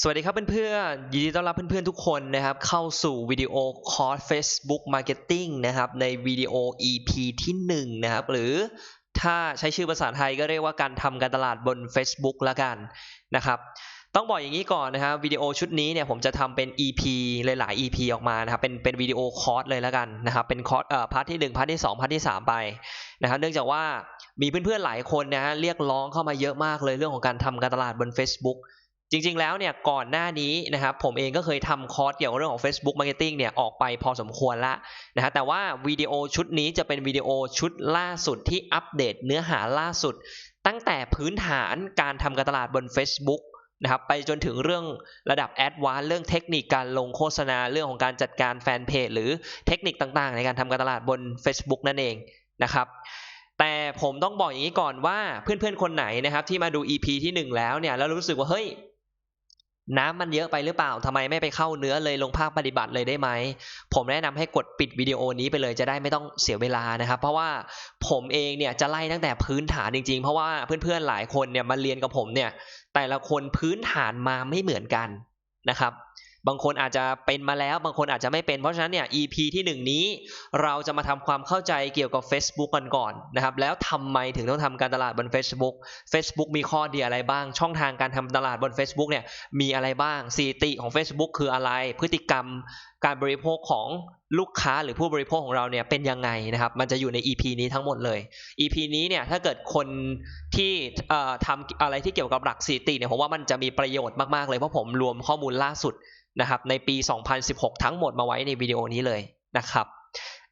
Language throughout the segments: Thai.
สวัสดีครับเพื่อนๆ ยินดีต้อนรับเพื่อนๆ ทุกคนนะครับ เข้าสู่วิดีโอคอร์ส Facebook Marketing นะครับ ในวิดีโอ EP ที่1นะครับ หรือถ้าใช้ชื่อภาษาไทยก็เรียกว่าการทำการตลาดบน Facebook ละกันนะครับ ต้องบอกอย่างนี้ก่อนนะครับวิดีโอชุดนี้เนี่ยผมจะทำเป็น EP หลายๆ EP ออกมานะครับ เป็นเป็นวิดีโอคอร์สเลยละกันนะครับ เป็นคอร์สเอ่อพาร์ทที่1พาร์ทที่2พาร์ทที่ 3 ไปนะครับเนื่องจากว่ามีเพื่อนๆหลายคนนะฮะเรียกร้องเข้ามาเยอะมากเลยเรื่องของการทำการตลาดบน Facebook จริงๆ แล้วเนี่ยก่อนหน้านี้นะครับผมเองก็เคยทำคอร์สเกี่ยวกับเรื่องของ Facebook Marketing เนี่ยออกไปพอสมควรละนะฮะแต่ว่าวิดีโอชุดนี้จะเป็นวิดีโอชุดล่าสุดที่อัปเดตเนื้อหาล่าสุด ตั้งแต่พื้นฐานการทำการตลาดบน Facebook นะครับไปจนถึงเรื่องระดับแอดวานเรื่องเทคนิคการลงโฆษณาเรื่องของการจัดการแฟนเพจหรือเทคนิคต่างๆ ในการทำการตลาดบน Facebook นั่นเองนะครับแต่ผมต้องบอกอย่างนี้ก่อนว่าเพื่อนๆ คนไหนนะครับที่มาดู EP ที่ 1 แล้วเนี่ยแล้วรู้สึกว่าเฮ้ย น้ำมันเยอะไปหรือเปล่าทำไมไม่ไปเข้าเนื้อเลยลงภาคปฏิบัติเลยได้ไหม ผมแนะนำให้กดปิดวิดีโอนี้ไปเลยจะได้ไม่ต้องเสียเวลานะครับ เพราะว่าผมเองเนี่ยจะไล่ตั้งแต่พื้นฐานจริงๆ เพราะว่าเพื่อนๆหลายคนเนี่ยมาเรียนกับผมเนี่ย แต่ละคนพื้นฐานมาไม่เหมือนกันนะครับ บางคนอาจจะเป็นมาแล้ว บางคนอาจจะไม่เป็น เพราะฉะนั้นเนี่ย EP ที่ 1 นี้ เราจะมาทำความเข้าใจเกี่ยวกับ Facebook กันก่อนนะครับ แล้วทำไมถึงต้องทำการตลาดบน Facebook Facebook มีข้อดีอะไรบ้าง ช่องทางการทำตลาดบน Facebook เนี่ยมีอะไรบ้างสถิติของ Facebook คืออะไร พฤติกรรมการบริโภคของ ลูกค้าหรือผู้บริโภคของเราเนี่ยเป็นยังไงนะครับ มันจะอยู่ใน EP นี้ทั้งหมดเลย EP นี้เนี่ยถ้าเกิดคนที่ทำอะไรที่เกี่ยวกับหลักสถิติเนี่ยผมว่ามันจะมีประโยชน์มากๆเลยเพราะผมรวมข้อมูลล่าสุดนะครับในปี 2016 ทั้งหมดมาไว้ในวิดีโอนี้เลยนะครับ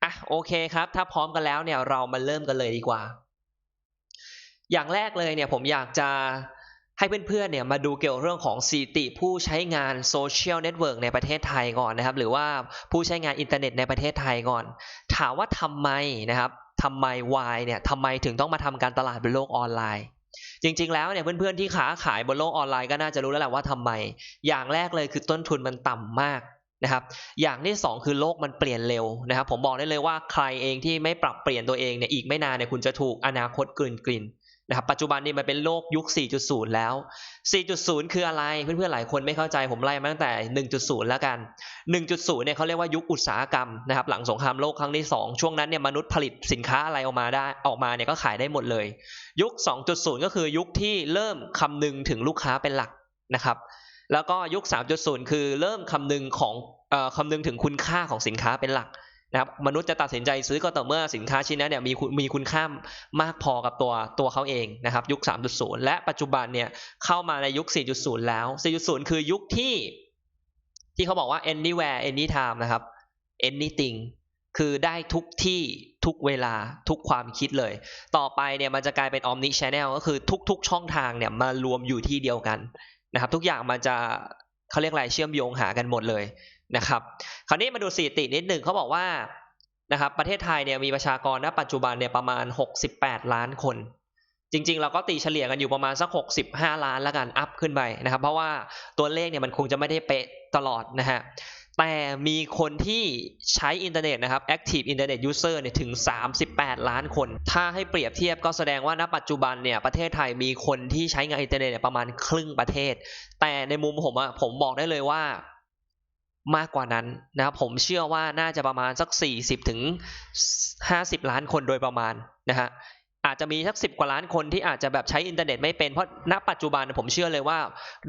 อะโอเคครับ ถ้าพร้อมกันแล้วเนี่ยเรามาเริ่มกันเลยดีกว่า อย่างแรกเลยเนี่ยผมอยากจะ ให้เพื่อนๆเนี่ยมาดูเกี่ยวกับเรื่องของสถิติผู้ใช้งานโซเชียลเน็ตเวิร์กในประเทศไทยก่อนนะครับ หรือว่าผู้ใช้งานอินเทอร์เน็ตในประเทศไทยก่อน ถามว่าทำไมนะครับทำไม why เนี่ยทำไมถึงต้องมาทำการตลาดบนโลกออนไลน์ จริงๆแล้วเนี่ยเพื่อนๆที่ค้าขายบนโลกออนไลน์ก็น่าจะรู้แล้วแหละว่าทำไม อย่างแรกเลยคือต้นทุนมันต่ำมากนะครับ อย่างที่สองคือโลกมันเปลี่ยนเร็วนะครับ ผมบอกได้เลยว่าใครเองที่ไม่ปรับเปลี่ยนตัวเองเนี่ยอีกไม่นานเนี่ยคุณจะถูกอนาคตกลืนกลิน นะครับปัจจุบันนี้มันเป็นโลกยุค 4.0 แล้ว 4.0 คืออะไรเพื่อนๆหลายคนไม่เข้าใจผมไล่มาตั้งแต่ 1.0 แล้วกัน 1.0 เนี่ยเขาเรียกว่ายุคอุตสาหกรรมนะครับหลังสงครามโลกครั้งที่ 2 ช่วงนั้นเนี่ยมนุษย์ผลิตสินค้าอะไรออกมาได้ออกมาเนี่ยก็ขายได้หมดเลย ยุค 2.0 ก็คือยุคที่เริ่มคำนึงถึงลูกค้าเป็นหลักนะครับแล้วก็ยุค 3.0 คือเริ่มคำนึงของเอ่อคำนึงถึงคุณค่าของสินค้าเป็นหลัก นะครับมนุษย์จะตัดสินใจซื้อก็ต่อเมื่อสินค้าชิ้นนั้นเนี่ยมีคุณมีคุณค่ามากพอกับตัวตัวเขาเองนะครับ ยุค 3.0 และปัจจุบันเนี่ยเข้ามาในยุค 4.0 แล้ว 4.0 คือยุคที่ ที่เขาบอกว่า anywhere anytime นะครับ anything คือได้ทุกที่ทุกเวลาทุกความคิดเลย ต่อไปเนี่ยมันจะกลายเป็น omni channel ก็คือทุก ๆ ช่องทางเนี่ยมารวมอยู่ที่เดียวกันนะครับ ทุกอย่างมันจะเขาเรียกอะไรเชื่อมโยงหากันหมดเลย นะครับ คราวนี้มาดูสถิตินิดหนึ่งเขาบอกว่านะครับประเทศไทยเนี่ยมีประชากรณปัจจุบันเนี่ยประมาณ 68 ล้านคน จริง ๆ เราก็ตีเฉลี่ยกันอยู่ประมาณสัก 65 ล้านแล้วกันอัพขึ้นไปนะครับ เพราะว่าตัวเลขเนี่ยมันคงจะไม่ได้เป๊ะตลอดนะฮะแต่มีคนที่ใช้อินเทอร์เน็ตนะครับ active internet user เนี่ยถึง 38 ล้านคน ถ้าให้เปรียบเทียบก็แสดงว่าณปัจจุบันเนี่ยประเทศไทยมีคนที่ใช้งานอินเทอร์เน็ตเนี่ยประมาณครึ่งประเทศ แต่ในมุมผมอะผมบอกได้เลยว่า มากกว่านั้นนะครับผมเชื่อว่าน่าจะประมาณสัก 40ถึง50 ล้านคนโดยประมาณนะฮะอาจจะมีสักสิบกว่าล้านคนที่อาจจะแบบใช้อินเทอร์เน็ตไม่เป็นเพราะณปัจจุบันผมเชื่อเลยว่า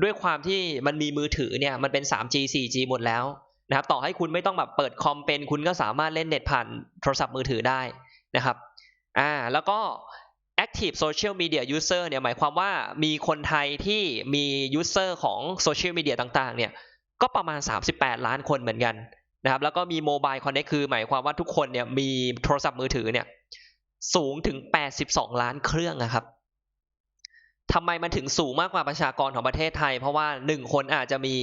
ด้วยความที่มันมีมือถือเนี่ยมันเป็น 3G 4G หมดแล้วนะครับต่อให้คุณไม่ต้องแบบเปิดคอมเป็น คุณก็สามารถเล่นเน็ตผ่านโทรศัพท์มือถือได้นะครับอ่าแล้วก็ Active Social Media User เนี่ยหมายความว่ามีคนไทยที่มี User ของโซเชียลมีเดียต่างๆเนี่ย ก็ประมาณ 38 ล้านคนเหมือนกันนะครับ แล้วก็มีโมบายคอนเน c คือ หมายความว่าทุกคนเนี่ยมีโทรศัพท์มือถือเนี่ย สูงถึง 82 ล้านเครื่องนะครับทำไมมันถึงสูงมากกว่าประชากรของประเทศไทย เพราะว่าหนึ่งคนอาจจะมี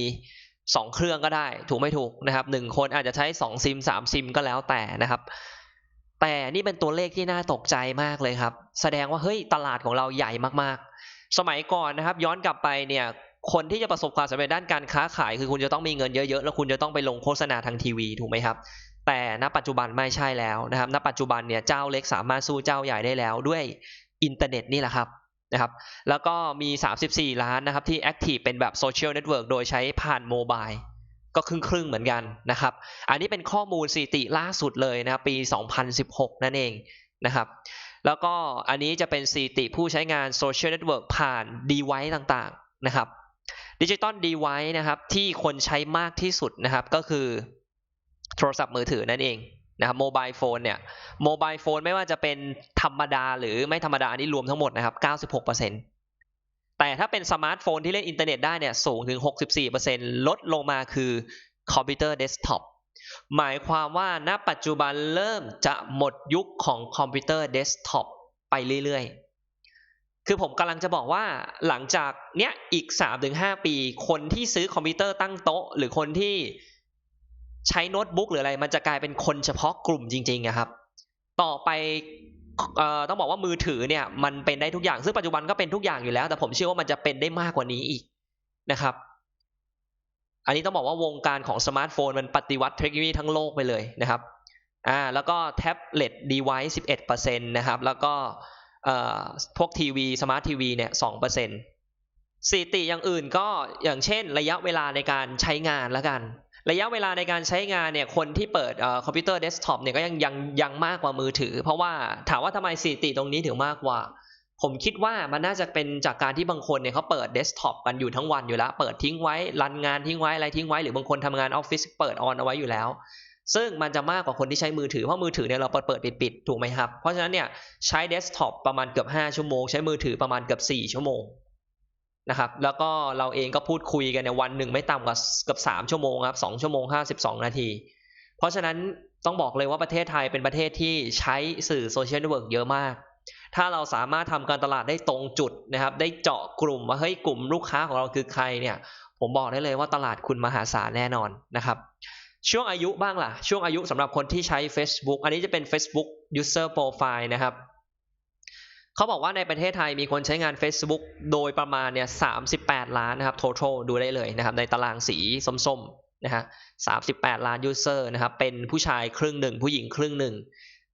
สองเครื่องก็ได้ ถูกไม่ถูกนะครับหนึ่งคนอาจจะใช้สองซิมสามซิมก็แล้วแต่นะครับ แต่นี่เป็นตัวเลขที่น่าตกใจมากเลยครับ แสดงว่าเฮ้ยตลาดของเราใหญ่มากๆ สมัยก่อนนะครับ ย้อนกลับไปเนี่ย คนที่จะประสบความสำเร็จด้านการค้าขาย คือคุณจะต้องมีเงินเยอะๆ แล้วคุณจะต้องไปลงโฆษณาทางทีวีถูกไหมครับ แต่ณปัจจุบันไม่ใช่แล้วนะครับ ณปัจจุบันเนี่ยเจ้าเล็กสามารถสู้เจ้าใหญ่ได้แล้วด้วยอินเทอร์เน็ตนี่แหละครับนะครับ แล้วก็มี 34 ล้านนะครับที่ Active เป็นแบบ Social Network โดยใช้ผ่านโมบายก็ครึ่งครึ่งๆเหมือนกันนะครับ อันนี้เป็นข้อมูลสถิติล่าสุดเลยนะครับปี 2016 นั่นเองนะครับแล้วก็อันนี้จะเป็นสถิติผู้ใช้งานโซเชียลเน็ตเวิร์กผ่าน device ต่างๆนะครับ ดิจิตอล device นะครับ ที่คนใช้มากที่สุดนะครับ ก็คือโทรศัพท์มือถือนั่นเองนะครับโมบายโฟนเนี่ยโมบายโฟนไม่ว่าจะเป็นธรรมดาหรือไม่ธรรมดาอันนี้รวมทั้งหมดนะครับ 96%แต่ถ้าเป็นสมาร์ทโฟนที่เล่นอินเทอร์เน็ตได้เนี่ยสูงถึง 64%ลดลงมาคือคอมพิวเตอร์เดสก์ท็อปหมายความว่าณปัจจุบันเริ่มจะหมดยุคของคอมพิวเตอร์เดสก์ท็อปไปเรื่อยๆ คือผมกำลังจะบอกว่าหลังจากเนี้ยอีก3-5ปี คนที่ซื้อคอมพิวเตอร์ตั้งโต๊ะ หรือคนที่ใช้โน้ตบุ๊กหรืออะไร มันจะกลายเป็นคนเฉพาะกลุ่มจริงๆอะครับ ต่อไปออต้องบอกว่ามือถือเนี่ย มันเป็นได้ทุกอย่างซึ่งปัจจุบันก็เป็นทุกอย่างอยู่แล้ว แต่ผมเชื่อว่ามันจะเป็นได้มากกว่านี้อีกนะครับ อันนี้ต้องบอกว่าวงการของสมาร์ทโฟนมันปฏิวัติเทคโนโลยีทั้งโลกไปเลยนะครับอ่าแล้วก็แท็บเล็ตดีไวซ์11%นะครับ แล้วก็ พวกทีวีสมาร์ททีวีเนี่ย2%สิติอย่างอื่นก็อย่างเช่น ระยะเวลาในการใช้งานล้วกัน ระยะเวลาในการใช้งานเนี่ยคนที่เปิดอคอมพิวเตอร์เดสก์ท็อปเนี่ยก็ยังยังยังมากกว่ามือถือ เพราะว่าถามว่าทำไมสิติตรงนี้ถึงมากกว่า ผมคิดว่ามันน่าจะเป็นจากการที่บางคนเนี่ยเขาเปิดเดสก์ท็อปกันอยู่ทั้งวันอยู่แล้ว เปิดทิ้งไว้รันงานทิ้งไว้อะไรทิ้งไว้หรือบางคนทำงานออฟฟิศเปิดออนเอาไว้อยู่แล้ว ซึ่งมันจะมากกว่าคนที่ใช้มือถือ เพราะมือถือเนี่ยเราเปิดเปิดปิดปิดถูกไหมครับ เพราะฉะนั้นเนี่ยใช้เดสก์ท็อปประมาณเกือบ 5 ชั่วโมง ใช้มือถือประมาณเกือบ 4 ชั่วโมงนะครับ แล้วก็เราเองก็พูดคุยกันในวันหนึ่งไม่ต่ำกว่าเกือบ 3 ชั่วโมงครับ2ชั่วโมง 52 นาที เพราะฉะนั้นต้องบอกเลยว่าประเทศไทยเป็นประเทศที่ใช้สื่อโซเชียลเน็ตเวิร์กเยอะมาก ถ้าเราสามารถทำการตลาดได้ตรงจุดนะครับ ได้เจาะกลุ่มว่าเฮ้ยกลุ่มลูกค้าของเราคือใครเนี่ย ผมบอกได้เลยว่าตลาดคุณมหาศาลแน่นอนนะครับ ช่วงอายุบ้างล่ะ ช่วงอายุสำหรับคนที่ใช้ Facebook อันนี้จะเป็น Facebook User Profile นะครับเขาบอกว่าในประเทศไทยมีคนใช้งาน Facebook โดยประมาณเนี่ย38 ล้านนะครับ total ดูได้เลยนะครับ ในตารางสีส้มๆนะฮะ38 ล้าน user นะครับ เป็นผู้ชายครึ่งหนึ่ง ผู้หญิงครึ่งหนึ่ง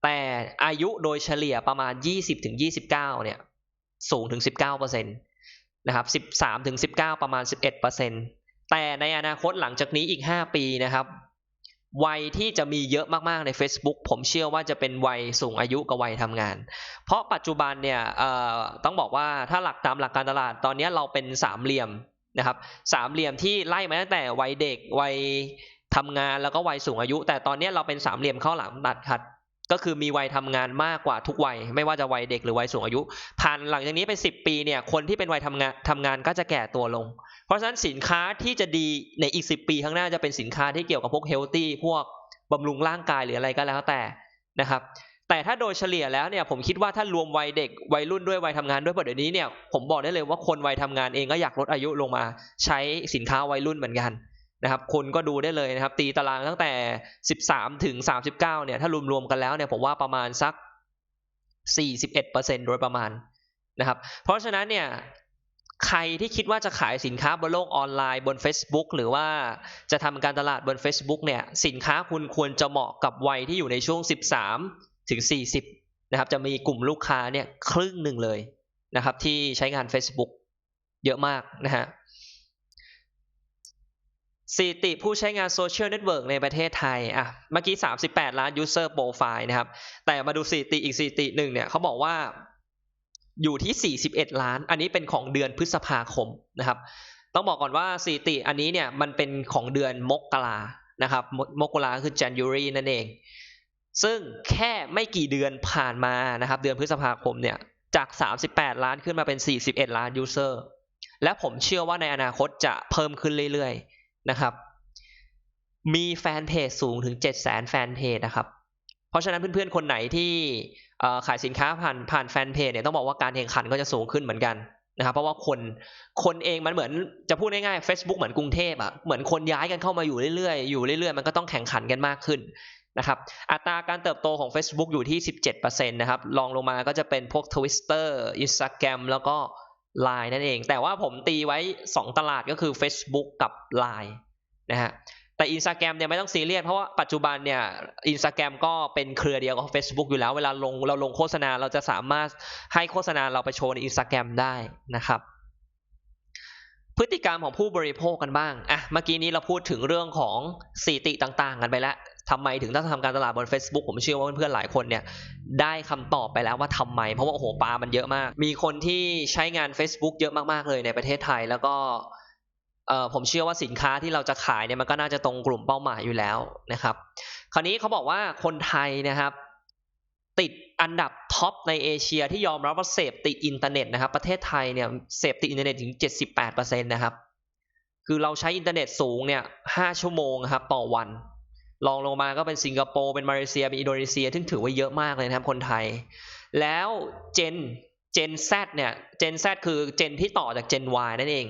แต่อายุโดยเฉลี่ยประมาณ 20ถึง29 เนี่ย สูงถึง 19%นะครับ 13ถึง19 ประมาณ 11%แต่ในอนาคตหลังจากนี้อีก 5 ปีนะครับ วัยที่จะมีเยอะมาก ๆ ใน Facebook ผมเชื่อว่าจะเป็นวัยสูงอายุกับวัยทำงาน เพราะปัจจุบันเนี่ยต้องบอกว่าถ้าหลักตามหลักการตลาดตอนนี้เราเป็นสามเหลี่ยมนะครับสามเหลี่ยมที่ไล่มาตั้งแต่วัยเด็กวัยทำงานแล้วก็วัยสูงอายุ แต่ตอนนี้เราเป็นสามเหลี่ยมเข้าหลังตัดขัด ก็คือมีวัยทำงานมากกว่าทุกวัย ไม่ว่าจะวัยเด็กหรือวัยสูงอายุ ผ่านหลังจากนี้ไปสิบปีเนี่ยคนที่เป็นวัยทำงานทำงานก็จะแก่ตัวลง เพราะฉะนั้นสินค้าที่จะดีในอีกสิบปีข้างหน้าจะเป็นสินค้าที่เกี่ยวกับพวกเฮลตี้พวกบำรุงร่างกายหรืออะไรก็แล้วแต่นะครับแต่ถ้าโดยเฉลี่ยแล้วเนี่ยผมคิดว่าถ้ารวมวัยเด็กวัยรุ่นด้วยวัยทำงานด้วยเพราะเดี๋ยวนี้เนี่ยผมบอกได้เลยว่าคนวัยทำงานเองก็อยากลดอายุลงมา ใช้สินค้าวัยรุ่นเหมือนกัน นะครับคุณก็ดูได้เลยนะครับ ตีตารางตั้งแต่ 13 ถึง 39 เนี่ย ถ้ารวมๆกันแล้วเนี่ย ผมว่าประมาณสัก 41%โดยประมาณนะครับ เพราะฉะนั้นเนี่ยใครที่คิดว่าจะขายสินค้าบนโลกออนไลน์บน Facebook หรือว่าจะทำการตลาดบน Facebook เนี่ย สินค้าคุณควรจะเหมาะกับวัยที่อยู่ในช่วง 13 ถึง 40 นะครับ จะมีกลุ่มลูกค้าเนี่ยครึ่งหนึ่งเลยนะครับ ที่ใช้งาน Facebook เยอะมากนะฮะ สถิติผู้ใช้งานโซเชียลเน็ตเวิร์กในประเทศไทย อะ เมื่อกี้ 38 ล้าน user profile นะครับ แต่มาดูสถิติอีกสถิติหนึ่งเนี่ยเขาบอกว่าอยู่ที่ 41 ล้าน อันนี้เป็นของเดือนพฤษภาคมนะครับ ต้องบอกก่อนว่าสถิติอันนี้เนี่ยมันเป็นของเดือนมกรานะครับมมกราคือ January นั่นเอง ซึ่งแค่ไม่กี่เดือนผ่านมานะครับ เดือนพฤษภาคมเนี่ย จาก 38 ล้านขึ้นมาเป็น 41 ล้าน user และผมเชื่อว่าในอนาคตจะเพิ่มขึ้นเรื่อยๆ นะครับมีแฟนเพจสูงถึง7 0 0 0 0 0แฟนเพจนะครับ เพราะฉะนั้นเพื่อนๆ คนไหนที่ขายสินค้าผ่านผ่านแฟนเพจเนี่ยต้องบอกว่าการแข่งขันก็จะสูงขึ้นเหมือนกันนะครับ เพราะว่าคนคนเองมันเหมือนจะพูดง่ายๆ Facebook เหมือนกรุงเทพอะเหมือนคนย้ายกันเข้ามาอยู่เรื่อยๆ อยู่เรื่อยๆ มันก็ต้องแข่งขันกันมากขึ้นนะครับ อัตราการเติบโตของ Facebook อยู่ที่ 17%นะครับรองลงมาก็จะเป็นพวก Twitter Instagram แล้วก็ Line นั่นเอง แต่ว่าผมตีไว้ 2 ตลาดก็คือ Facebook กับ Line นะฮะแต่ Instagram เนี่ยไม่ต้องซีเรียสเพราะว่าปัจจุบันเนี่ย Instagram ก็เป็นเครือเดียวกับ Facebook อยู่แล้วเวลาลงเราลงโฆษณาเราจะสามารถให้โฆษณาเราไปโชว์ใน Instagram ได้นะครับ พฤติกรรมของผู้บริโภคกันบ้างอะเมื่อกี้นี้เราพูดถึงเรื่องของสีติต่าง ๆ กันไปแล้ว ทำไมถึงต้องทำการตลาดบน Facebook ผมเชื่อว่าเพื่อนๆหลายคนเนี่ยได้คำตอบไปแล้วว่าทำไม เพราะว่าโอ้โหปลามันเยอะมาก มีคนที่ใช้งาน Facebook เยอะมากๆเลยในประเทศไทยแล้วก็เออผมเชื่อว่าสินค้าที่เราจะขายเนี่ยมันก็น่าจะตรงกลุ่มเป้าหมายอยู่แล้วนะครับ คราวนี้เขาบอกว่าคนไทยนะครับติดอันดับท็อปในเอเชียที่ยอมรับว่าเสพติดอินเทอร์เน็ตนะครับประเทศไทยเนี่ยเสพติดอินเทอร์เน็ตถึง 78%นะครับคือเราใช้อินเทอร์เน็ตสูงเนี่ย5ชั่วโมงครับต่อวัน ลองลงมาก็เป็นสิงคโปร์เป็นมาเลเซียเป็นอินโดนีเซียซึ่งถือว่าเยอะมากเลยนะครับคนไทย แล้วเจนเจน Z เนี่ยเจน Z คือเจนที่ต่อจากเจน Y นั่นเอง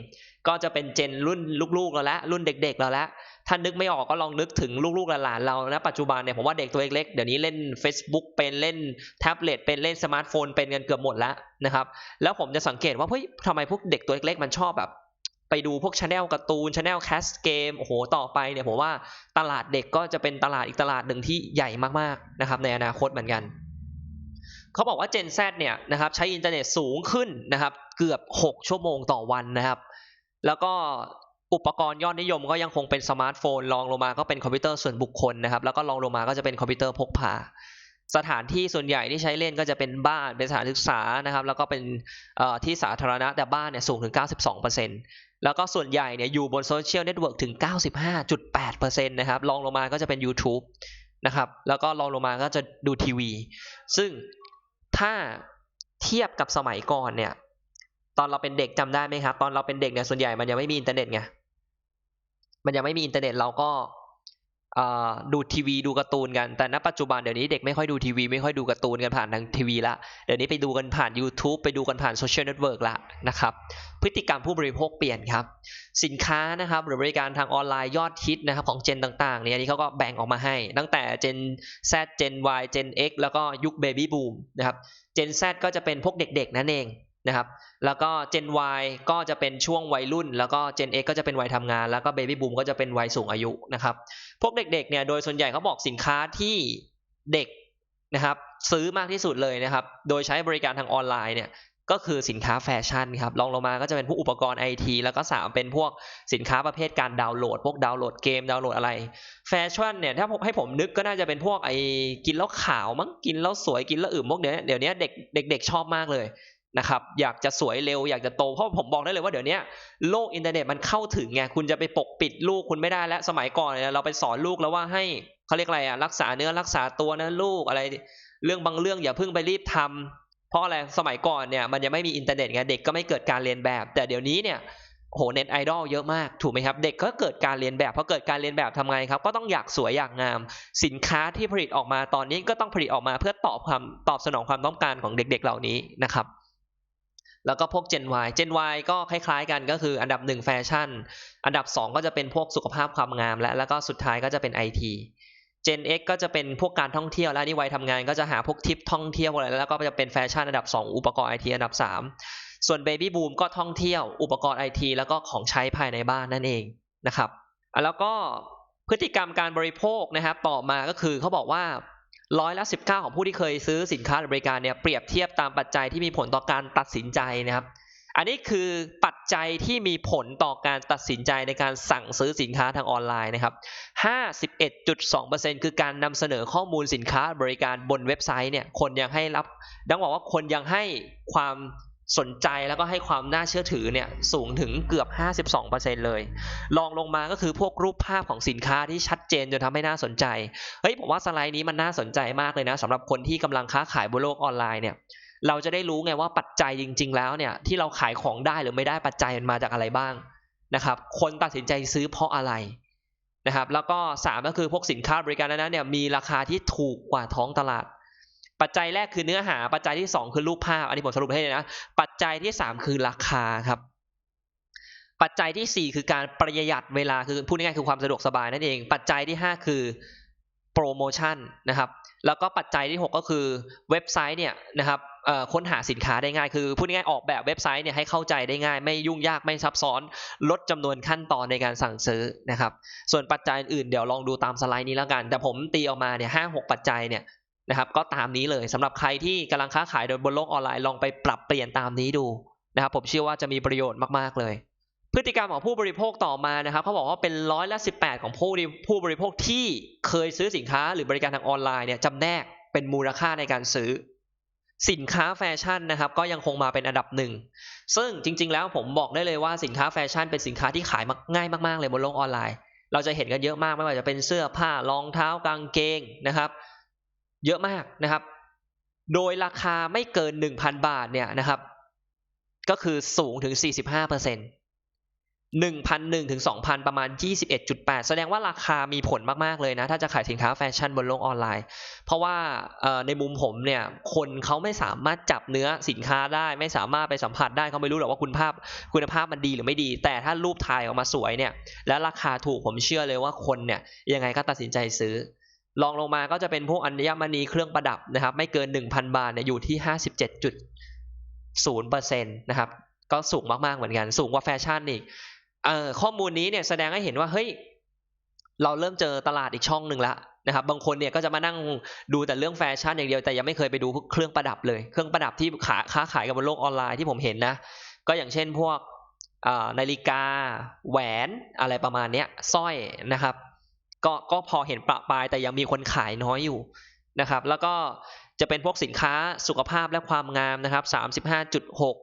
ก็จะเป็นเจนรุ่นลูกๆเราแล้วรุ่นเด็กๆเราแล้วถ้านึกไม่ออกก็ลองนึกถึงลูกๆหลานๆเรานะปัจจุบันเนี่ยผมว่าเด็กตัวเล็กๆเดี๋ยวนี้เล่น Facebook เป็นเล่นแท็บเล็ตเป็นเล่นสมาร์ทโฟนเป็นกันเกือบหมดแล้วนะครับ แล้วผมจะสังเกตว่าเฮ้ยทำไมพวกเด็กตัวเล็กๆมันชอบแบบ ไปดูพวกชาแนลการ์ตูนชาแนลแคสเกมโอ้โหต่อไปเนี่ยผมว่าตลาดเด็กก็จะเป็นตลาดอีกตลาดหนึ่งที่ใหญ่มากๆนะครับในอนาคตเหมือนกันเขาบอกว่า Gen Z เนี่ยนะครับใช้อินเทอร์เน็ตสูงขึ้นนะครับเกือบ 6 ชั่วโมงต่อวันนะครับ แล้วก็อุปกรณ์ยอดนิยมก็ยังคงเป็นสมาร์ทโฟนรองลงมาก็เป็นคอมพิวเตอร์ส่วนบุคคลนะครับแล้วก็รองลงมาก็จะเป็นคอมพิวเตอร์พกพาสถานที่ส่วนใหญ่ที่ใช้เล่นก็จะเป็นบ้านเป็นสถานศึกษานะครับ แล้วก็เป็นที่สาธารณะแต่บ้านเนี่ยสูงถึง 92% แล้วก็ส่วนใหญ่เนี่ยอยู่บนโซเชียลเน็ตเวิร์กถึง 95.8%นะครับรองลงมาก็จะเป็น YouTube นะครับ แล้วก็รองลงมาก็จะดูทีวี ซึ่งถ้าเทียบกับสมัยก่อนเนี่ย ตอนเราเป็นเด็กจำได้ไหมครับ ตอนเราเป็นเด็กเนี่ยส่วนใหญ่มันยังไม่มีอินเทอร์เน็ตไงมันยังไม่มีอินเทอร์เน็ตเราก็ ดูทีวีดูการ์ตูนกัน แต่ณปัจจุบันเดี๋ยวนี้เด็กไม่ค่อยดูทีวีไม่ค่อยดูการ์ตูนกันผ่านทางทีวีละเดี๋ยวนี้ไปดูกันผ่าน YouTube ไปดูกันผ่านโซเชียลเน็ตเวิร์กละนะครับพฤติกรรมผู้บริโภคเปลี่ยนครับ สินค้านะครับหรือบริการทางออนไลน์ยอดฮิตนะครับของเจนต่างๆเนี่ยนี้เขาก็แบ่งออกมาให้ ตั้งแต่เจน Z เจน Y เจน X แล้วก็ยุคเบบี้บูมนะครับเจน Z ก็จะเป็นพวกเด็กๆนั่นเอง นะครับ แล้วก็ Gen Y ก็จะเป็นช่วงวัยรุ่น แล้วก็ Gen X ก็จะเป็นวัยทำงาน แล้วก็ Baby Boom ก็จะเป็นวัยสูงอายุนะครับ พวกเด็กๆ เนี่ย โดยส่วนใหญ่เขาบอกสินค้าที่เด็กนะครับ ซื้อมากที่สุดเลยนะครับ โดยใช้บริการทางออนไลน์เนี่ย ก็คือสินค้าแฟชั่นครับลองลงมาก็จะเป็นพวกอุปกรณ์ไอทีแล้วก็สามเป็นพวกสินค้าประเภทการดาวน์โหลด พวกดาวน์โหลดเกมดาวน์โหลดอะไร แฟชั่นเนี่ยถ้าให้ผมนึกก็น่าจะเป็นพวกไอ้กินแล้วขาวมั้งกินแล้วสวยกินแล้วอื่มพวกเนี้ยเดี๋ยวนี้เด็กเด็กๆชอบมากเลย นะครับอยากจะสวยเร็วอยากจะโตเพราะผมบอกได้เลยว่าเดี๋ยวนี้โลกอินเทอร์เน็ตมันเข้าถึงไงคุณจะไปปกปิดลูกคุณไม่ได้แล้วสมัยก่อนเนี่ยเราไปสอนลูกแล้วว่าให้เขาเรียกอะไรอะรักษาเนื้อรักษาตัวนะลูกอะไร เรื่องบางเรื่องอย่าเพิ่งไปรีบทำเพราะอะไรสมัยก่อนเนี่ยมันยังไม่มีอินเทอร์เน็ตไงเด็กก็ไม่เกิดการเรียนแบบ แต่เดี๋ยวนี้เนี่ยโหเน็ตไอดอลเยอะมากถูกไหมครับ เด็กก็เกิดการเรียนแบบพอเกิดการเรียนแบบทำไงครับ ก็ต้องอยากสวยอยากงาม สินค้าที่ผลิตออกมาตอนนี้ก็ต้องผลิตออกมาเพื่อตอบความตอบสนองความต้องการของเด็ก ๆ เหล่านี้นะครับ แล้วก็พวก Gen Y Gen Y ก็คล้ายๆกันก็คืออันดับหนึ่งแฟชั่น อันดับ2ก็จะเป็นพวกสุขภาพความงาม และแล้วก็สุดท้ายก็จะเป็น IT Gen X ก็จะเป็นพวกการท่องเที่ยวและนี่วัยทำงานก็จะหาพวกทิปท่องเที่ยวอะไรแล้วก็จะเป็นแฟชั่นอันดับ 2 อุปกรณ์ไอทีอันดับ 3 ส่วน Baby Boom ก็ท่องเที่ยว อุปกรณ์ไอทีแล้วก็ของใช้ภายในบ้านนั่นเองนะครับแล้วก็พฤติกรรมการบริโภคนะครับต่อมาก็คือเขาบอกว่า ร้อยละสิบเก้าของผู้ที่เคยซื้อสินค้าหรือบริการเนี่ยเปรียบเทียบตามปัจจัยที่มีผลต่อการตัดสินใจนะครับ อันนี้คือปัจจัยที่มีผลต่อการตัดสินใจในการสั่งซื้อสินค้าทางออนไลน์นะครับ51.2%คือการนำเสนอข้อมูลสินค้าบริการบนเว็บไซต์เนี่ยคนยังให้รับดังบอกว่าคนยังให้ความ สนใจแล้วก็ให้ความน่าเชื่อถือเนี่ยสูงถึงเกือบ 52%เลยลองลงมาก็คือพวกรูปภาพของสินค้าที่ชัดเจนจนทำให้น่าสนใจ เฮ้ยผมว่าสไลด์นี้มันน่าสนใจมากเลยนะสำหรับคนที่กำลังค้าขายบนโลกออนไลน์เนี่ยเราจะได้รู้ไงว่าปัจจัยจริง ๆ แล้วเนี่ยที่เราขายของได้หรือไม่ได้ปัจจัยมันมาจากอะไรบ้างนะครับ คนตัดสินใจซื้อเพราะอะไรนะครับ แล้วก็3ก็คือพวกสินค้าบริการนั้นเนี่ยมีราคาที่ถูกกว่าท้องตลาด ปัจจัยแรกคือเนื้อหา ปัจจัยที่สองคือรูปภาพ อันนี้ผมสรุปให้นะ ปัจจัยที่สามคือราคาครับ ปัจจัยที่สี่คือการประหยัดเวลา คือพูดง่ายๆคือความสะดวกสบายนั่นเอง ปัจจัยที่ห้าคือโปรโมชั่นนะครับ แล้วก็ปัจจัยที่หกก็คือเว็บไซต์เนี่ยนะครับค้นหาสินค้าได้ง่าย คือพูดง่ายๆออกแบบเว็บไซต์เนี่ยให้เข้าใจได้ง่าย ไม่ยุ่งยากไม่ซับซ้อน ลดจำนวนขั้นตอนในการสั่งซื้อนะครับ ส่วนปัจจัยอื่นเดี๋ยวลองดูตามสไลด์นี้แล้วกัน แต่ผมตีออกมาเนี่ยห้าหกปัจจัยเนี่ย นะครับก็ตามนี้เลยสำหรับใครที่กำลังค้าขายโดยบนโลกออนไลน์ลองไปปรับเปลี่ยนตามนี้ดูนะครับผมเชื่อว่าจะมีประโยชน์มากๆเลย พฤติกรรมของผู้บริโภคต่อมานะครับเขาบอกว่าเป็นร้อยละสิแของผู้ผู้บริโภคที่เคยซื้อสินค้าหรือบริการทางออนไลน์เนี่ยจำแนกเป็นมูลค่าในการซื้อ สินค้าแฟชั่นนะครับ ก็ยังคงมาเป็นอันดับหนึ่งซึ่งจริง ๆ แล้วผมบอกได้เลยว่าสินค้าแฟชั่นเป็นสินค้าที่ขายง่ายมากๆเลยบนโลกออนไลน์ เราจะเห็นกันเยอะมากไม่ว่าจะเป็นเสื้อผ้ารองเท้ากางเกงนะครับ เยอะมากนะครับ โดยราคาไม่เกิน 1,000 บาทเนี่ยนะครับ ก็คือสูงถึง 45%เปอร์เซ็นต์หนึ่งพันหนึ่งถึงสองพันประมาณยี่สิบเอ็ดจุดแปดแสดงว่าราคามีผลมาก ๆ เลยนะ ถ้าจะขายสินค้าแฟชั่นบนโลกออนไลน์ เพราะว่าในมุมผมเนี่ย คนเขาไม่สามารถจับเนื้อสินค้าได้ ไม่สามารถไปสัมผัสได้เขาไม่รู้หรอกว่าคุณภาพ คุณภาพมันดีหรือไม่ดี แต่ถ้ารูปถ่ายออกมาสวยเนี่ย และราคาถูกผมเชื่อเลยว่าคนเนี่ย ยังไงก็ตัดสินใจซื้อ ลองลงมาก็จะเป็นพวกอัญมณีเครื่องประดับนะครับ ไม่เกิน 1,000 บาทเนี่ยอยู่ที่ 57.0%นะครับ ก็สูงมาก ๆ เหมือนกัน สูงกว่าแฟชั่นอีกเอ่อข้อมูลนี้เนี่ยแสดงให้เห็นว่า เฮ้ย เราเริ่มเจอตลาดอีกช่องหนึ่งละนะครับ บางคนเนี่ยก็จะมานั่งดูแต่เรื่องแฟชั่นอย่างเดียวแต่ยังไม่เคยไปดูเครื่องประดับเลย เครื่องประดับที่ขาค้าขายกันบนโลกออนไลน์ที่ผมเห็นนะ ก็อย่างเช่นพวกนาฬิกา แหวนอะไรประมาณนี้สร้อยนะครับ ก็ก็พอเห็นประปรายแต่ยังมีคนขายน้อยอยู่นะครับ แล้วก็จะเป็นพวกสินค้าสุขภาพและความงามนะครับสามสิบห้าจุดหก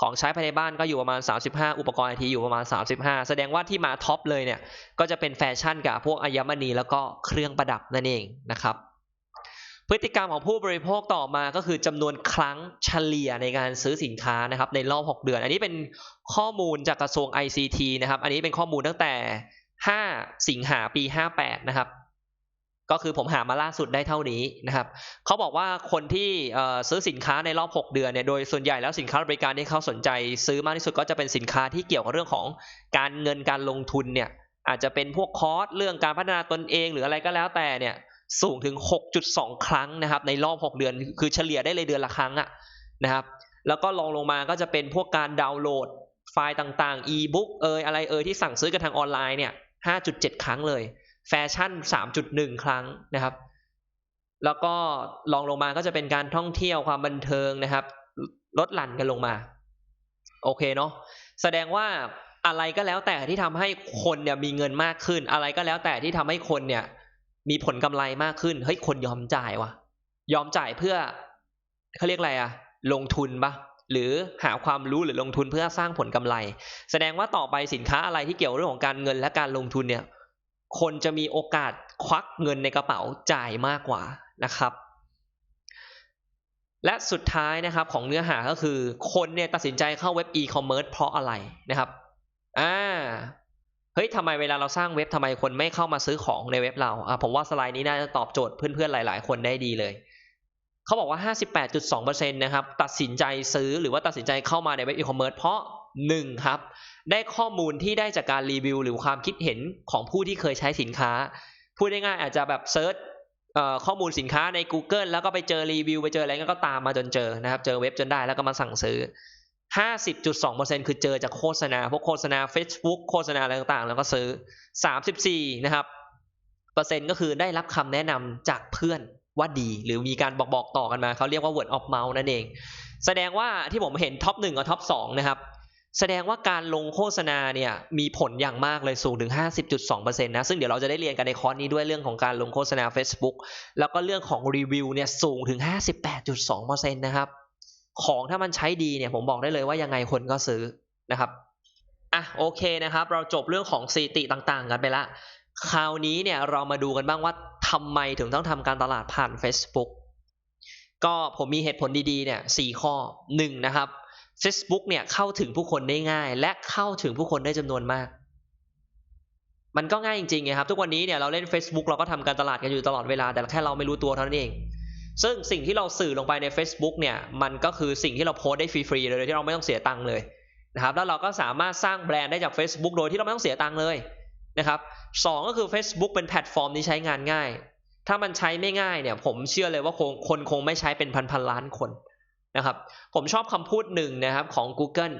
ของใช้ภายในบ้านก็อยู่ประมาณ 35 อุปกรณ์ไอทีอยู่ประมาณ 35 แสดงว่าที่มาท็อปเลยเนี่ย ก็จะเป็นแฟชั่นกับพวกอัญมณีแล้วก็เครื่องประดับนั่นเองนะครับพฤติกรรมของผู้บริโภคต่อมาก็คือจำนวนครั้งเฉลี่ยในการซื้อสินค้านะครับในรอบ 6 เดือน อันนี้เป็นข้อมูลจากกระทรวง ICT นะครับ อันนี้เป็นข้อมูลตั้งแต่ 5 สิงหาปี 58 นะครับ ก็คือผมหามาล่าสุดได้เท่านี้นะครับเขาบอกว่าคนที่ซื้อสินค้าในรอบ 6 เดือนเนี่ยโดยส่วนใหญ่แล้วสินค้าบริการที่เขาสนใจ ซื้อมากที่สุดก็จะเป็นสินค้าที่เกี่ยวกับเรื่องของการเงินการลงทุนเนี่ยอาจจะเป็นพวกคอร์สเรื่องการพัฒนาตนเองหรืออะไรก็แล้วแต่เนี่ยสูงถึง 6.2 ครั้งนะครับ ในรอบ 6 เดือนคือเฉลี่ยได้เลยเดือนละครั้งอะนะครับ แล้วก็ลองลงมาก็จะเป็นพวกการดาวน์โหลดไฟล์ต่างๆ e-book เอยอะไรเอยที่สั่งซื้อกันทางออนไลน์เนี่ย 5.7 ครั้งเลย แฟชั่น 3.1 ครั้งนะครับ แล้วก็ลองลงมาก็จะเป็นการท่องเที่ยวความบันเทิงนะครับ ลดหลั่นกันลงมา โอเคเนาะแสดงว่าอะไรก็แล้วแต่ที่ทำให้คนเนี่ยมีเงินมากขึ้น อะไรก็แล้วแต่ที่ทำให้คนเนี่ย มีผลกำไรมากขึ้นเฮ้ยคนยอมจ่ายวะยอมจ่ายเพื่อเขาเรียกอะไรอะลงทุนปะ หรือหาความรู้หรือลงทุนเพื่อสร้างผลกำไร แสดงว่าต่อไปสินค้าอะไรที่เกี่ยวเรื่องของการเงินและการลงทุนเนี่ย คนจะมีโอกาสควักเงินในกระเป๋าจ่ายมากกว่านะครับ และสุดท้ายนะครับของเนื้อหาก็คือคนเนี่ยตัดสินใจเข้าเว็บอีคอมเมิร์ซเพราะอะไรนะครับอ่าเฮ้ยทำไมเวลาเราสร้างเว็บทำไมคนไม่เข้ามาซื้อของในเว็บเราอะผมว่าสไลด์นี้น่าจะตอบโจทย์เพื่อนๆหลาย ๆ คนได้ดีเลย เขาบอกว่า 58.2%นะครับตัดสินใจซื้อหรือว่าตัดสินใจเข้ามาในเว็บอีคอมเมิร์ซเพราะหนึ่งครับ ได้ข้อมูลที่ได้จากการรีวิว หรือความคิดเห็นของผู้ที่เคยใช้สินค้า พูดง่ายๆอาจจะแบบเซิร์ชข้อมูลสินค้าใน Google แล้วก็ไปเจอรีวิว ไปเจออะไรก็ตามมาจนเจอนะครับ เจอเว็บจนได้แล้วก็มาสั่งซื้อ 50.2%คือเจอจากโฆษณา พวกโฆษณา Facebook โฆษณาอะไรต่างๆ แล้วก็ซื้อ 34 นะครับ เปอร์เซ็นต์ก็คือได้รับคำแนะนำจากเพื่อน ว่าดี หรือมีการบอกบอกต่อกันมาเขาเรียกว่า word of mouth นั่นเอง แสดงว่าที่ผมเห็นท็อปหนึ่งกับท็อปสองนะครับ แสดงว่าการลงโฆษณาเนี่ยมีผลอย่างมากเลยสูงถึง 50.2%นะ ซึ่งเดี๋ยวเราจะได้เรียนกันในคอร์สนี้ด้วยเรื่องของการลงโฆษณา Facebook แล้วก็เรื่องของรีวิวเนี่ยสูงถึง 58.2%นะครับของถ้ามันใช้ดีเนี่ยผมบอกได้เลยว่ายังไงคนก็ซื้อนะครับอะโอเคนะครับ เราจบเรื่องของสถิติต่างๆ กันไปละ คราวนี้เนี่ยเรามาดูกันบ้างว่าทำไมถึงต้องทำการตลาดผ่าน Facebook ก็ผมมีเหตุผลดีๆเนี่ยสี่ข้อหนึ่งนะครับ Facebook เนี่ยเข้าถึงผู้คนได้ง่าย และเข้าถึงผู้คนได้จำนวนมาก มันก็ง่ายจริงๆครับทุกวันนี้เนี่ยเราเล่น Facebook เราก็ทำการตลาดกันอยู่ตลอดเวลา แต่แค่เราไม่รู้ตัวเท่านั้นเอง ซึ่งสิ่งที่เราสื่อลงไปใน Facebook เนี่ยมันก็คือสิ่งที่เราโพสได้ฟรีๆเลยที่เราไม่ต้องเสียตังค์เลยนะครับแล้วเราก็สามารถสร้างแบรนด์ได้จาก Facebook โดยที่เราไม่ต้องเสียตังค์เลย นะครับสองก็คือ Facebook เป็นแพลตฟอร์มที่ใช้งานง่าย ถ้ามันใช้ไม่ง่ายเนี่ย ผมเชื่อเลยว่าคนคงไม่ใช้เป็นพันๆล้านคนนะครับ ผมชอบคำพูดหนึ่งนะครับของ Google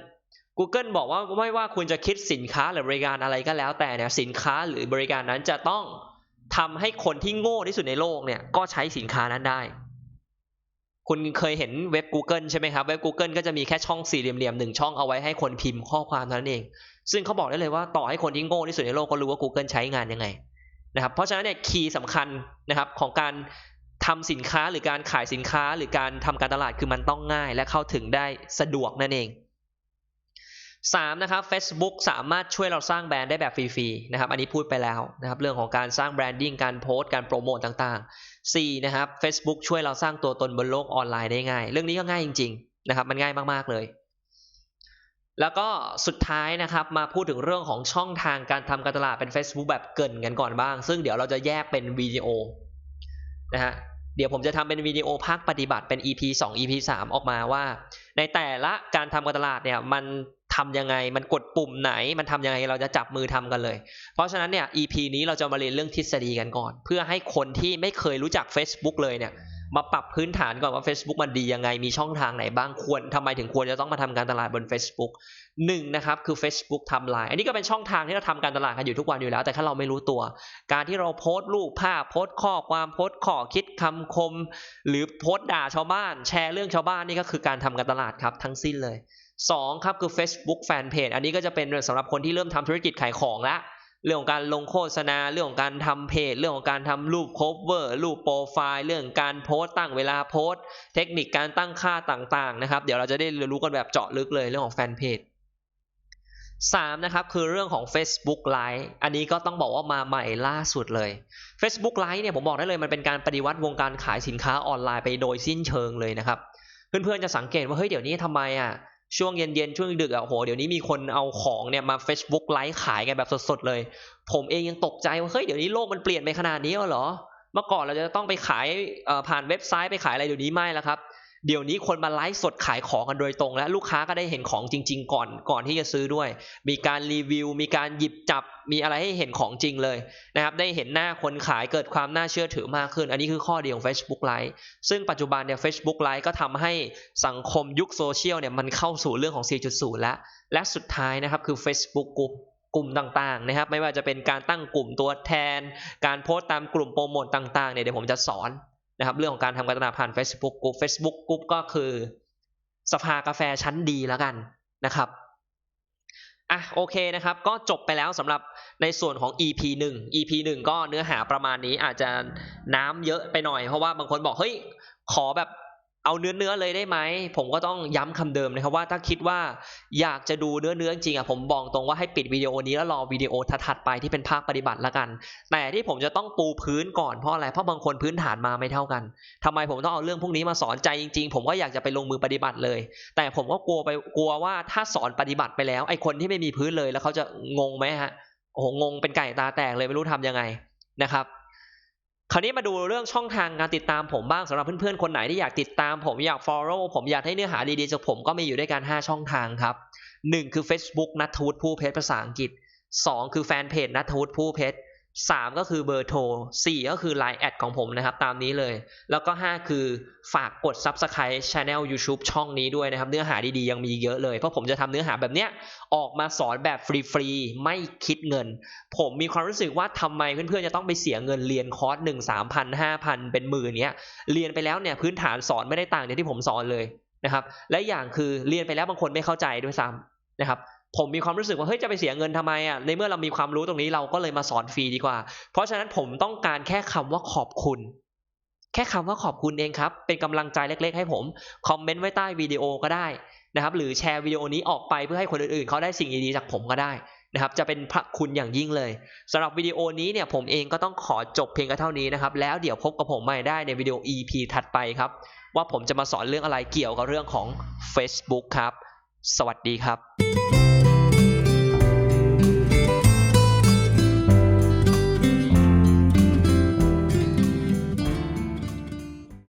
Google บอกว่าไม่ว่าคุณจะคิดสินค้าหรือบริการอะไรก็แล้ว แต่เนี่ยสินค้าหรือบริการนั้นจะต้องทำให้คนที่โง่ที่สุดในโลกเนี่ยก็ใช้สินค้านั้นได้ คุณเคยเห็นเว็บ Google ใช่ไหมครับ เว็บ Google ก็จะมีแค่ช่องสี่เหลี่ยมๆหนึ่งช่องเอาไว้ให้คนพิมพ์ข้อความเท่านั้นเอง ซึ่งเขาบอกได้เลยว่าต่อให้คนที่โง่ที่สุดในโลกก็รู้ว่า Google ใช้งานยังไงนะครับ เพราะฉะนั้นเนี่ยคีย์สำคัญนะครับของการทำสินค้าหรือการขายสินค้าหรือการทำการตลาดคือมันต้องง่าย และเข้าถึงได้สะดวกนั่นเอง 3นะครับ Facebook สามารถช่วยเราสร้างแบรนด์ได้แบบฟรีๆนะครับ อันนี้พูดไปแล้วนะครับ เรื่องของการสร้างแบรนดิ้งการโพสต์การโปรโมตต่างๆ 4 นะครับ Facebook ช่วยเราสร้างตัวตนบนโลกออนไลน์ได้ง่าย เรื่องนี้ก็ง่ายจริงๆนะครับ มันง่ายมากๆเลย แล้วก็สุดท้ายนะครับมาพูดถึงเรื่องของช่องทางการทำการตลาดเป็น Facebook แบบเกินกันก่อนบ้าง ซึ่งเดี๋ยวเราจะแยกเป็นวิดีโอนะฮะ เดี๋ยวผมจะทำเป็นวิดีโอภาคปฏิบัติเป็น EP 2 EP 3 ออกมาว่า ในแต่ละการทำการตลาดเนี่ยมันทำยังไง มันกดปุ่มไหน มันทำยังไงเราจะจับมือทำกันเลย เพราะฉะนั้นเนี่ย EP นี้เราจะมาเรียนเรื่องทฤษฎีกันก่อน เพื่อให้คนที่ไม่เคยรู้จัก Facebook เลยเนี่ย มาปรับพื้นฐานก่อนว่า Facebook มันดียังไง มีช่องทางไหนบ้างควรทำไมถึงควรจะต้องมาทำการตลาดบน Facebook หนึ่งนะครับคือ Facebook ทำลายอันนี้ก็เป็นช่องทางที่เราทำการตลาดกันอยู่ทุกวันอยู่แล้ว แต่ถ้าเราไม่รู้ตัว การที่เราโพสต์รูปภาพโพสต์ข้อความโพสต์ข้อคิดคำคม หรือโพสต์ด่าชาวบ้าน แชร์เรื่องชาวบ้านนี่ก็คือการทำการตลาดครับทั้งสิ้นเลยสองครับคือ Facebook Fanpage อันนี้ก็จะเป็นสำหรับคนที่เริ่มทำธุรกิจขายของและ เรื่องของการลงโฆษณา เรื่องของการทำเพจ เรื่องของการทำรูปโคเวอร์รูปโปรไฟล์ เรื่องการโพสต์ตั้งเวลาโพสต์ เทคนิคการตั้งค่าต่างๆนะครับ เดี๋ยวเราจะได้เรียนรู้กันแบบเจาะลึกเลยเรื่องของแฟนเพจสามนะครับคือเรื่องของ Facebook Live อันนี้ก็ต้องบอกว่ามาใหม่ล่าสุดเลย Facebook Live เนี่ยผมบอกได้เลยมันเป็นการปฏิวัติวงการขายสินค้าออนไลน์ไปโดยสิ้นเชิงเลยนะครับ เพื่อนๆจะสังเกตว่าเฮ้ยเดี๋ยวนี้ทำไมอะ ช่วงเย็นๆช่วงดึกอะโหเดี๋ยวนี้มีคนเอาของเนี่ยมา Facebook ไลฟ์ขายกันแบบสดๆเลย ผมเองยังตกใจว่าเฮ้ยเดี๋ยวนี้โลกมันเปลี่ยนไปขนาดนี้เหรอเมื่อก่อนเราจะต้องไปขายผ่านเว็บไซต์ไปขายอะไรเดี๋ยวนี้ไม่แล้วครับ เดี๋ยวนี้คนมาไลฟ์สดขายของกันโดยตรง และลูกค้าก็ได้เห็นของจริง ๆ ก่อนก่อนที่จะซื้อด้วย มีการรีวิว มีการหยิบจับมีอะไรให้เห็นของจริงเลยนะครับ ได้เห็นหน้าคนขายเกิดความน่าเชื่อถือมากขึ้น อันนี้คือข้อดีของ Facebook Live ซึ่งปัจจุบันเนี่ย Facebook Live ก็ทำให้สังคมยุคโซเชียลเนี่ยมันเข้าสู่เรื่องของ 4.0 แล้ว และสุดท้ายนะครับคือ Facebook Group กลุ่มต่างๆนะครับ ไม่ว่าจะเป็นการตั้งกลุ่มตัวแทน การโพสต์ตามกลุ่มโปรโมทต่างๆเนี่ยเดี๋ยวผมจะสอน นะครับเรื่องของการทำการตลาดผ่าน Facebook Group Facebook Group ก็คือสภากาแฟชั้นดีแล้วกันนะครับอะโอเคนะครับก็จบไปแล้วสำหรับในส่วนของ EP 1 EP 1 ก็เนื้อหาประมาณนี้อาจจะน้ำเยอะไปหน่อยเพราะว่าบางคนบอกเฮ้ยขอแบบ เอาเนื้อเนื้อเลยได้ไหม ผมก็ต้องย้ำคำเดิมนะครับว่าถ้าคิดว่าอยากจะดูเนื้อเนื้อจริงอะผมบอกตรงว่าให้ปิดวิดีโอนี้แล้วรอวิดีโอถัดไปที่เป็นภาคปฏิบัติละกัน แต่ที่ผมจะต้องปูพื้นก่อนเพราะอะไรเพราะบางคนพื้นฐานมาไม่เท่ากันทำไมผมต้องเอาเรื่องพวกนี้มาสอนใจจริง ๆ ผมก็อยากจะไปลงมือปฏิบัติเลย แต่ผมก็กลัวไปกลัวว่าถ้าสอนปฏิบัติไปแล้ว ไอ้คนที่ไม่มีพื้นเลยแล้วเขาจะงงไหมฮะโอ้โหงงเป็นไก่ตาแตกเลยไม่รู้ทำยังไงนะครับ คราวนี้มาดูเรื่องช่องทางการติดตามผมบ้างสำหรับเพื่อนๆคนไหนที่อยากติดตามผมอยาก follow ผมอยากให้เนื้อหาดีๆจากผมก็มีอยู่ด้วยกัน 5 ช่องทางครับ 1 คือ Facebook นัททูตผู้เพชรภาษาอังกฤษ 2 คือแฟนเพจนัททูตผู้เพชร 3ก็คือเบอร์โทร4ก็คือ Line แอดของผมนะครับ ตามนี้เลย แล้วก็5คือฝากกด Subscribe Channel YouTube ช่องนี้ด้วยนะครับ เนื้อหาดีๆ ยังมีเยอะเลย เพราะผมจะทำเนื้อหาแบบเนี้ยออกมาสอนแบบฟรีๆ ไม่คิดเงิน ผมมีความรู้สึกว่าทำไมเพื่อนๆ จะต้องไปเสียเงินเรียนคอร์สหนึ่งสามพันห้าพันเป็นหมื่นเนี้ย เรียนไปแล้วเนี่ยพื้นฐานสอนไม่ได้ต่างจากที่ผมสอนเลยนะครับ และอย่างคือเรียนไปแล้วบางคนไม่เข้าใจด้วยซ้ำนะครับ ผมมีความรู้สึกว่าเฮ้ยจะไปเสียเงินทำไมอะในเมื่อเรามีความรู้ตรงนี้เราก็เลยมาสอนฟรีดีกว่า เพราะฉะนั้นผมต้องการแค่คำว่าขอบคุณ แค่คำว่าขอบคุณเองครับ เป็นกำลังใจเล็ก ๆ ให้ผมคอมเมนต์ไว้ใต้วิดีโอก็ได้นะครับ หรือแชร์วิดีโอนี้ออกไปเพื่อให้คนอื่นๆเขาได้สิ่งดีๆจากผมก็ได้นะครับ จะเป็นพระคุณอย่างยิ่งเลยสำหรับวิดีโอนี้เนี่ยผมเองก็ต้องขอจบเพียงแค่เท่านี้นะครับ แล้วเดี๋ยวพบกับผมใหม่ได้ในวิดีโอ EP ถัดไปครับ ว่าผมจะมาสอนเรื่องอะไรเกี่ยวกับเรื่องของ Facebook ครับ สวัสดีครับ